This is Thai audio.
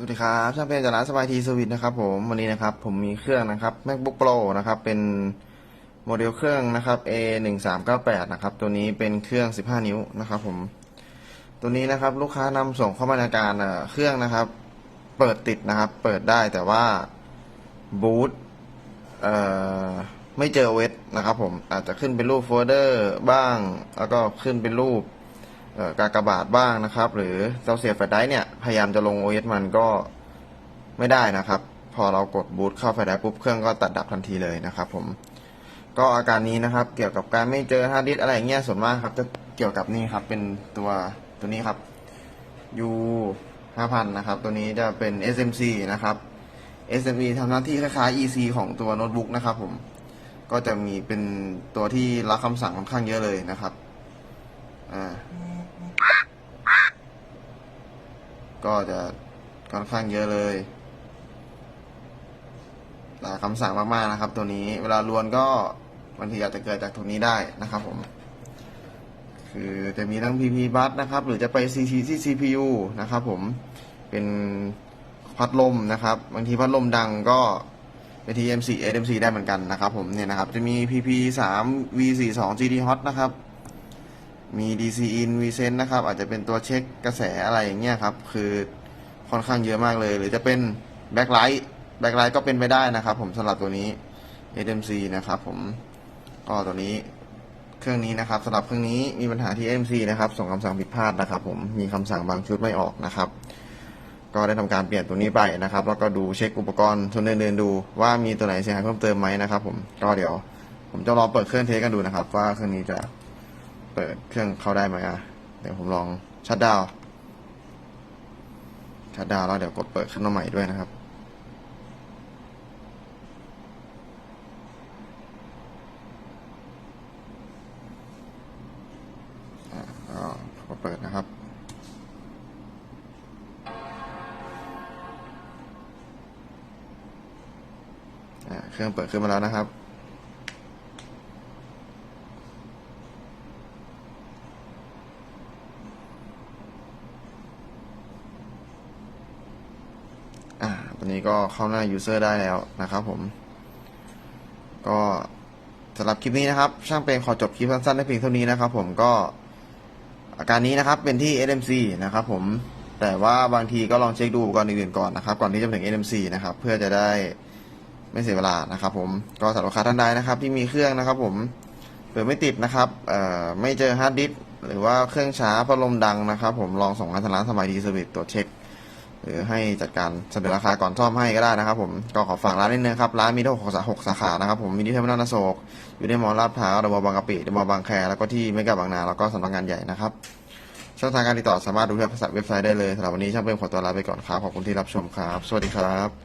สวัสดีครับ ช่างเป็นจากร้านสบายทีสวิตนะครับผมวันนี้นะครับผมมีเครื่องนะครับ macbook pro นะครับ เป็นโมเดลเครื่องนะครับ a 1 3 9 8นะครับ ตัวนี้เป็นเครื่อง 15 นิ้วนะครับผม ตัวนี้นะครับลูกค้านำส่งเข้ามาในการเครื่องนะครับ เปิดติดนะครับ เปิดได้แต่ว่าบูตไม่เจอเวทนะครับผมอาจจะขึ้นเป็นรูปโฟลเดอร์บ้าง แล้วก็ขึ้นเป็นรูป กากบาทบ้างนะครับ หรือเราเสียบแฟลชไดร์เนี่ยพยายามจะลง OS มันก็ไม่ได้นะครับ พอเรากดบูตเข้าแฟลชไดร์ปุ๊บเครื่องก็ตัดดับทันทีเลยนะครับ ผม ก็อาการนี้นะครับ เกี่ยวกับการไม่เจอฮาร์ดดิสอะไรเงี้ยส่วนมากครับ จะเกี่ยวกับนี่ครับ เป็นตัวตัวนี้ครับ U 5000นะครับ ตัวนี้จะเป็น SMC นะครับ SMC ทำหน้าที่คล้ายๆ EC ของตัวโน้ตบุ๊กนะครับผม ก็จะมีเป็นตัวที่รับคำสั่งค่อนข้างเยอะเลยนะครับอ่า ก็จะค่อนข้างเยอะเลยหลายคำสั่งมากๆนะครับ ตัวนี้เวลาลวนก็บางทีอาจจะเกิดจากตรงนี้ได้นะครับผมคือจะมีทั้ง PP bus นะครับ หรือจะไป CC ที่ CPU นะครับผมเป็นพัดลมนะครับ บางทีพัดลมดังก็ไป TMC AMC ได้เหมือนกันนะครับผมเนี่ยนะครับ จะมี PP 3 V 4 2 GD hot นะครับ มี DC in v c e n นะครับ อาจจะเป็นตัวเช็คกระแสอะไรอย่างเงี้ยครับ คือค่อนข้างเยอะมากเลย หรือจะเป็น backlight backlight ก็เป็นไปได้นะครับ ผมสำหรับตัวนี้ SMC นะครับ ผมก็ตัวนี้เครื่องนี้นะครับสำหรับเครื่องนี้มีปัญหาที่ MC นะครับส่งคำสั่งผิดพลาดนะครับ ผมมีคำสั่งบางชุดไม่ออกนะครับ ก็ได้ทำการเปลี่ยนตัวนี้ไปนะครับ แล้วก็ดูเช็คอุปกรณ์ส่วนอื่นๆดู ว่ามีตัวไหนเสียหายเพิ่มเติมไหมนะครับ ผมก็เดี๋ยว ผมจะลองเปิดเครื่องเทสกันดูนะครับ ว่าเครื่องนี้จะ เปิดเครื่องเข้าได้ไหมอะ เดี๋ยวผมลองชัดดาวชัดดาวแล้วเดี๋ยวกดเปิดขึ้นมาใหม่ด้วยนะครับอ่าก็เปิดนะครับ เครื่องเปิดขึ้นมาแล้วนะครับ อ่าตอนนี้ก็เข้าหน้า user ได้แล้วนะครับผม ก็สำหรับคลิปนี้นะครับ ช่างเป็นขอจบคลิปสั้นๆได้เพียงเท่านี้นะครับ ผมก็อาการนี้นะครับเป็นที่ SMC นะครับผมแต่ว่าบางทีก็ลองเช็คดูอุปกรณ์อื่นๆก่อนนะครับ ก่อนที่จะถึง SMC นะครับ เพื่อจะได้ไม่เสียเวลานะครับผมก็สำหรับลูกค้าท่านใดนะครับ ที่มีเครื่องนะครับ ผมเปิดไม่ติดนะครับเอ่อไม่เจอฮาร์ดดิสก์หรือว่าเครื่องช้าพัดลมดังนะครับ ผมลองส่งงานทางร้านสมัยดีเซอร์วิสตรวจเช็ค หรือให้จัดการเสนอราคาก่อนซ่อมให้ก็ได้นะครับ ผมก็ขอฝากร้านนิดนึงครับร้านมีทั้งหกสาหกสาขานะครับผมมีที่เทอร์มินอลโศกอยู่ในมอลลาดพร้าวเดอะมอลล์บางกะปิเดอะมอลล์บางแคแล้วก็ที่เมกะบางนาแล้วก็สำนักงานใหญ่นะครับช่องทางการติดต่อสามารถดูที่เว็บไซต์ได้เลยสำหรับวันนี้ช่างเป็นขอตัวลาไปก่อนครับขอบคุณที่รับชมครับ สวัสดีครับ